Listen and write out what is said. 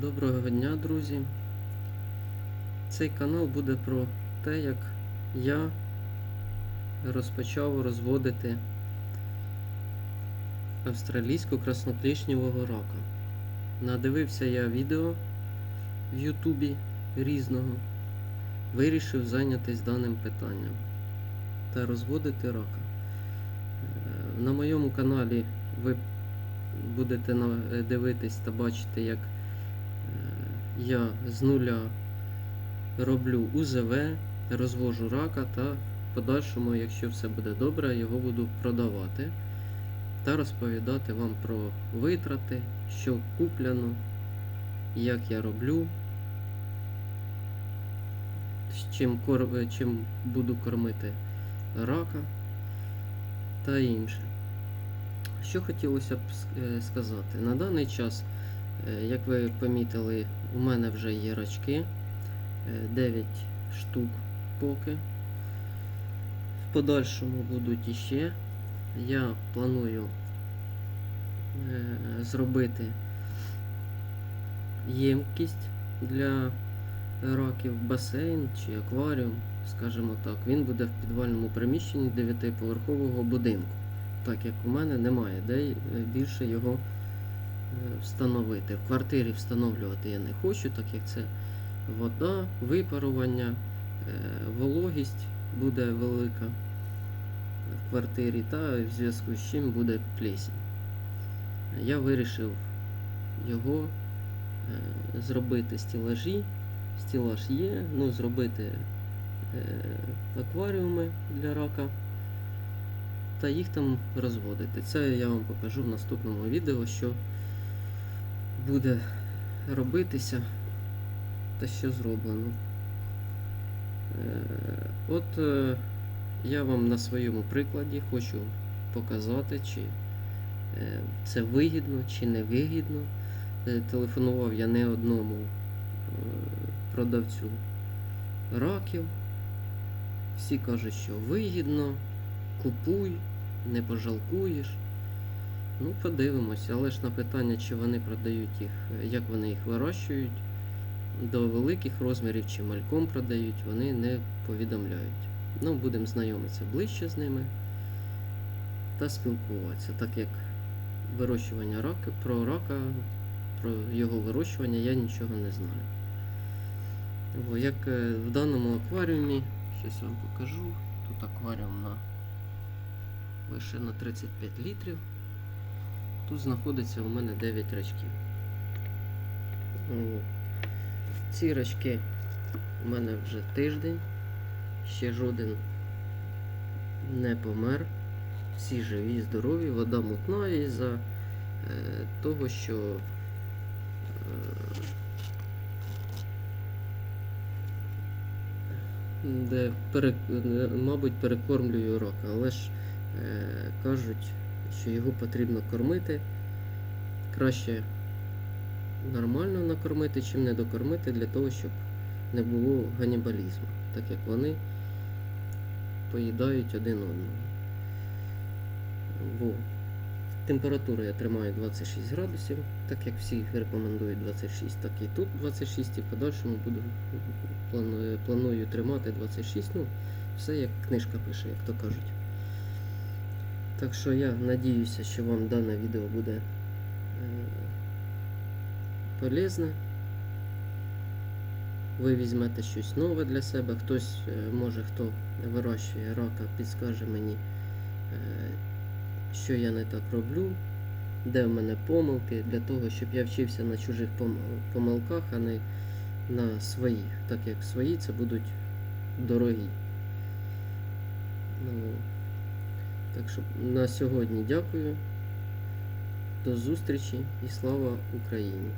Доброго дня, друзі. Цей канал буде про те, як я розпочав розводити австралійську красноплішнівого рака. Надивився я відео в Ютубі різного, вирішив зайнятися даним питанням та розводити рака. Е, На моєму каналі ви будете дивитись та бачити, як е, я з нуля роблю УЗВ, розвожу рака та в подальшому, якщо все буде добре, його буду продавати та розповідати вам про витрати, що куплено, як я роблю, чим, кор- чим буду кормити рака та інше. Що хотілося б е, сказати? На даний час, як ви помітили, у мене вже є рачки 9 штук поки. В подальшому будуть іще. Я планую е, зробити ємкість для раків, басейн чи акваріум, скажімо так. Він буде в підвальному приміщенні 9-поверхового будинку так як у мене немає де е, більше його е, встановити. В квартирі встановлювати я не хочу, так як це вода, випарування, е, вологість буде велика в квартирі, та в зв'язку з чим буде плесінь. Я вирішив його е, зробити стілажі. Стілаж є, ну зробити е, акваріуми для рака та їх там розводити. Це я вам покажу в наступному відео, що буде робитися та що зроблено. Е, От е, я вам на своєму прикладі хочу показати, чи е, це вигідно, чи не вигідно. Телефонував я не одному продавцю раків. Всі кажуть, що вигідно, купуй, не пожалкуєш. Ну, подивимося, але ж на питання, чи вони продають їх, як вони їх вирощують, до великих розмірів чи мальком продають, вони не повідомляють. Ну, будемо знайомитися ближче з ними та спілкуватися, так як вирощування рака, про рака, про його вирощування я нічого не знаю. О, як е, в даному акваріумі, щось вам покажу. Тут акваріум на лише на 35 літрів. Тут знаходиться у мене 9 рачків. Ці рачки у мене вже тиждень, ще жоден не помер. Всі живі, здорові, вода мутна із-за е, того, що е, де пере, е, мабуть перекормлюю рака, але ж е, кажуть, що його потрібно кормити. Краще нормально накормити, чим не докормити, для того, щоб не було ганібалізму, так як вони поїдають один одного. Во. Температуру я тримаю 26 градусів, так як всі рекомендують 26, так і тут 26 і в подальшому буду планую, планую тримати 26. Ну, все як книжка пише, як то кажуть. Так що я надіюся, що вам дане відео буде е, полезне. Ви візьмете щось нове для себе. Хтось, е, може, хто вирощує рака, підскаже мені, е, що я не так роблю, де в мене помилки, для того, щоб я вчився на чужих помилках, а не на своїх, так як свої це будуть дорогі. Ну, так що на сьогодні дякую. До зустрічі і слава Україні!